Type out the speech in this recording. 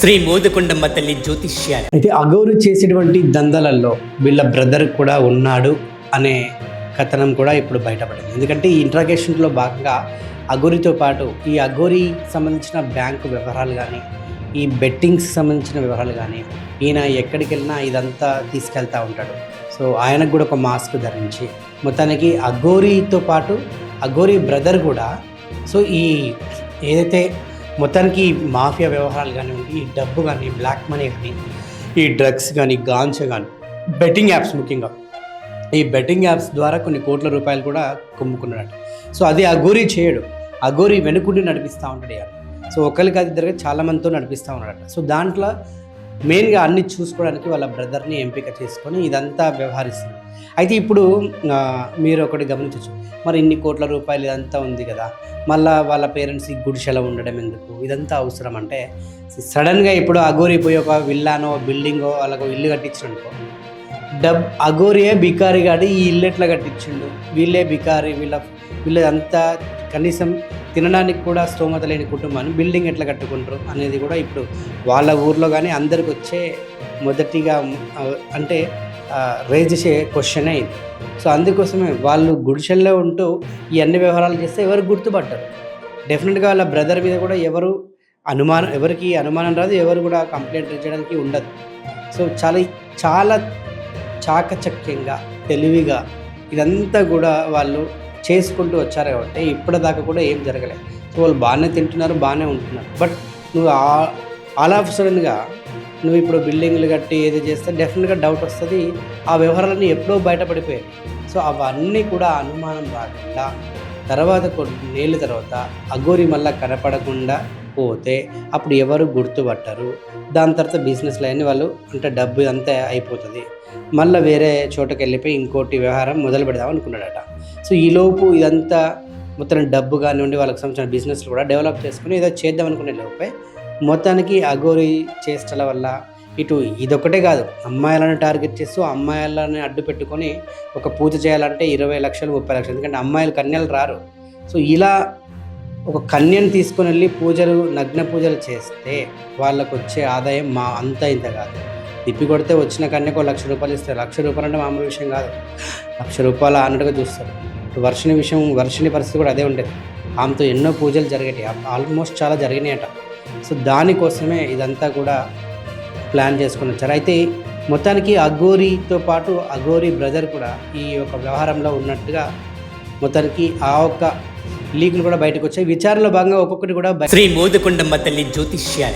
శ్రీ మోదకొండమ్మ తల్లి జ్యోతిష్యాలు. అయితే అగౌరు చేసేటువంటి దందలలో వీళ్ళ బ్రదర్ కూడా ఉన్నాడు అనే కథనం కూడా ఇప్పుడు బయటపడింది. ఎందుకంటే ఈ ఇంట్రాగేషన్లో భాగంగా అగోరితో పాటు ఈ అగోరి సంబంధించిన బ్యాంకు వ్యవహారాలు కానీ ఈ బెట్టింగ్స్ సంబంధించిన వివరాలు కానీ ఈయన ఎక్కడికి వెళ్ళినా ఇదంతా తీసుకెళ్తూ ఉంటాడు. సో ఆయనకు కూడా ఒక మాస్క్ ధరించి మొత్తానికి అగోరితో పాటు అగోరి బ్రదర్ కూడా సో ఈ ఏదైతే మొత్తానికి ఈ మాఫియా వ్యవహారాలు కానివ్వండి ఈ డబ్బు కానీ బ్లాక్ మనీ కానీ ఈ డ్రగ్స్ కానీ గాంచ కానీ బెట్టింగ్ యాప్స్ ముఖ్యంగా. ఈ బెట్టింగ్ యాప్స్ ద్వారా కొన్ని కోట్ల రూపాయలు కూడా కుమ్ముకున్నాడు సో అది అఘోరి చేయడు. అఘోరి వెనుకుండి నడిపిస్తూ ఉంటాడు ఇక. సో ఒకరికి అది ఇద్దరుగా చాలామందితో నడిపిస్తూ ఉన్నాడట. సో దాంట్లో మెయిన్గా అన్ని చూసుకోవడానికి వాళ్ళ బ్రదర్ని ఎంపిక చేసుకొని ఇదంతా వ్యవహరిస్తుంది అయితే ఇప్పుడు మీరు ఒకటి గమనించవచ్చు మరి ఇన్ని కోట్ల రూపాయలు ఇదంతా ఉంది కదా మళ్ళా వాళ్ళ పేరెంట్స్కి గుడిసెల ఉండడం ఎందుకు? ఇదంతా అవసరం అంటే సడన్గా ఇప్పుడు అగోరి పోయి ఒక విల్లానో బిల్డింగో వాళ్ళకు ఇల్లు కట్టించనుకో డబ్ అఘోరియే బికారి కాడి ఈ ఇల్లు ఎట్లా కట్టించిండు? వీళ్ళే బికారి వీళ్ళ వీళ్ళంతా కనీసం తినడానికి కూడా స్తోమత లేని కుటుంబాన్ని బిల్డింగ్ ఎట్లా కట్టుకుంటారు అనేది కూడా ఇప్పుడు వాళ్ళ ఊర్లో కానీ అందరికి వచ్చే మొదటిగా అంటే రేజ్ చేసే క్వశ్చనే ఇది. సో అందుకోసమే వాళ్ళు గుడిసెల్లో ఉంటూ ఈ అన్ని వ్యవహారాలు చేస్తే ఎవరు గుర్తుపట్టరు. డెఫినెట్గా వాళ్ళ బ్రదర్ మీద కూడా ఎవరు అనుమానం ఎవరికి అనుమానం రాదు ఎవరు కూడా కంప్లైంట్ చేయడానికి ఉండదు. సో చాలా చాలా చాకచక్యంగా తెలివిగా ఇదంతా కూడా వాళ్ళు చేసుకుంటూ వచ్చారు కాబట్టి ఇప్పటిదాకా కూడా ఏం జరగలేదు. సో వాళ్ళు బాగానే తింటున్నారు బాగానే ఉంటున్నారు. బట్ నువ్వు ఆల్ ఆఫ్ సడన్గా నువ్వు ఇప్పుడు బిల్డింగ్లు కట్టి ఏది చేస్తే డెఫినెట్గా డౌట్ వస్తుంది. ఆ వ్యవహారాలన్నీ ఎప్పుడో బయటపడిపోయాయి. సో అవన్నీ కూడా అనుమానం రాకుండా తర్వాత కొన్నేళ్ళ తర్వాత అఘోరి మళ్ళీ కనపడకుండా పోతే అప్పుడు ఎవరు గుర్తుపట్టరు. దాని తర్వాత బిజినెస్లో అన్ని వాళ్ళు అంటే డబ్బు అంతా అయిపోతుంది. మళ్ళీ వేరే చోటకి వెళ్ళిపోయి ఇంకోటి వ్యవహారం మొదలు పెడదాం అనుకున్నాడట. సో ఈలోపు ఇదంతా మొత్తం డబ్బు కానివ్వండి వాళ్ళకి సంబంధించిన బిజినెస్లు కూడా డెవలప్ చేసుకుని ఏదో చేద్దాం అనుకునే లోపే మొత్తానికి అఘోరి చేష్టల వల్ల ఇటు ఇదొకటే కాదు అమ్మాయిలను టార్గెట్ చేస్తూ అమ్మాయిలని అడ్డు పెట్టుకొని ఒక పూజ చేయాలంటే ఇరవై లక్షలు ముప్పై లక్షలు. ఎందుకంటే అమ్మాయిలు కన్యలు రారు. సో ఇలా ఒక కన్యను తీసుకుని వెళ్ళి పూజలు నగ్న పూజలు చేస్తే వాళ్ళకు వచ్చే ఆదాయం మా అంత ఇంత కాదు. తిప్పి కొడితే వచ్చిన కన్యకు ఒక లక్ష రూపాయలు ఇస్తారు లక్ష రూపాయలు అంటే మామూలు విషయం కాదు. లక్ష రూపాయలు అన్నట్టుగా చూస్తారు. వర్షిని విషయం వర్షిని పరిస్థితి కూడా అదే ఉండేది. ఆమెతో ఎన్నో పూజలు జరిగేవి ఆల్మోస్ట్ చాలా జరిగినాయట. సో దానికోసమే ఇదంతా కూడా ప్లాన్ చేసుకుని వచ్చారు. అయితే మొత్తానికి అఘోరితో పాటు అఘోరి బ్రదర్ కూడా ఈ యొక్క వ్యవహారంలో ఉన్నట్టుగా మొత్తానికి ఆ ఒక్క లీకులు కూడా బయటకు వచ్చాయి. విచారణలో భాగంగా ఒక్కొక్కటి కూడా శ్రీ మోదకొండమ్మ తల్లి జ్యోతిష్యాల